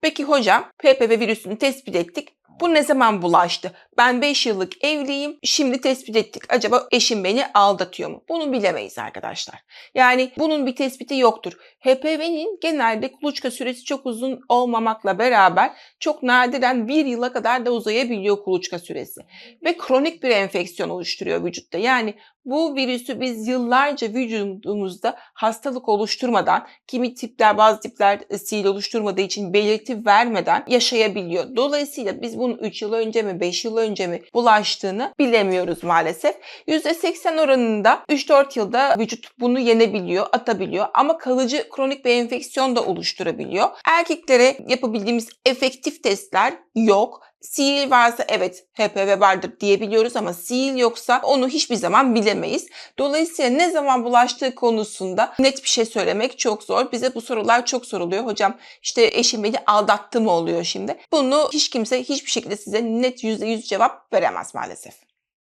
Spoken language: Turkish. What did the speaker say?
Peki hocam HPV virüsünü tespit ettik. Bu ne zaman bulaştı? Ben 5 yıllık evliyim. Şimdi tespit ettik. Acaba eşim beni aldatıyor mu? Bunu bilemeyiz arkadaşlar. Yani bunun bir tespiti yoktur. HPV'nin genelde kuluçka süresi çok uzun olmamakla beraber çok nadiren bir yıla kadar da uzayabiliyor kuluçka süresi. Ve kronik bir enfeksiyon oluşturuyor vücutta. Yani bu virüsü biz yıllarca vücudumuzda hastalık oluşturmadan, kimi tipler bazı tipler e, sil oluşturmadığı için belirti vermeden yaşayabiliyor. Dolayısıyla biz bunun 3 yıl önce mi 5 yıl önce mi bulaştığını bilemiyoruz maalesef. %80 oranında 3-4 yılda vücut bunu yenebiliyor, atabiliyor ama kalıcı kronik bir enfeksiyon da oluşturabiliyor. Erkeklere yapabildiğimiz efektif testler yok. Sil varsa evet HPV vardır diyebiliyoruz ama sil yoksa onu hiçbir zaman bilemeyiz. Dolayısıyla ne zaman bulaştığı konusunda net bir şey söylemek çok zor. Bize bu sorular çok soruluyor. Hocam işte eşim beni aldattı mı oluyor şimdi? Bunu hiç kimse hiçbir şekilde size net %100 cevap veremez maalesef.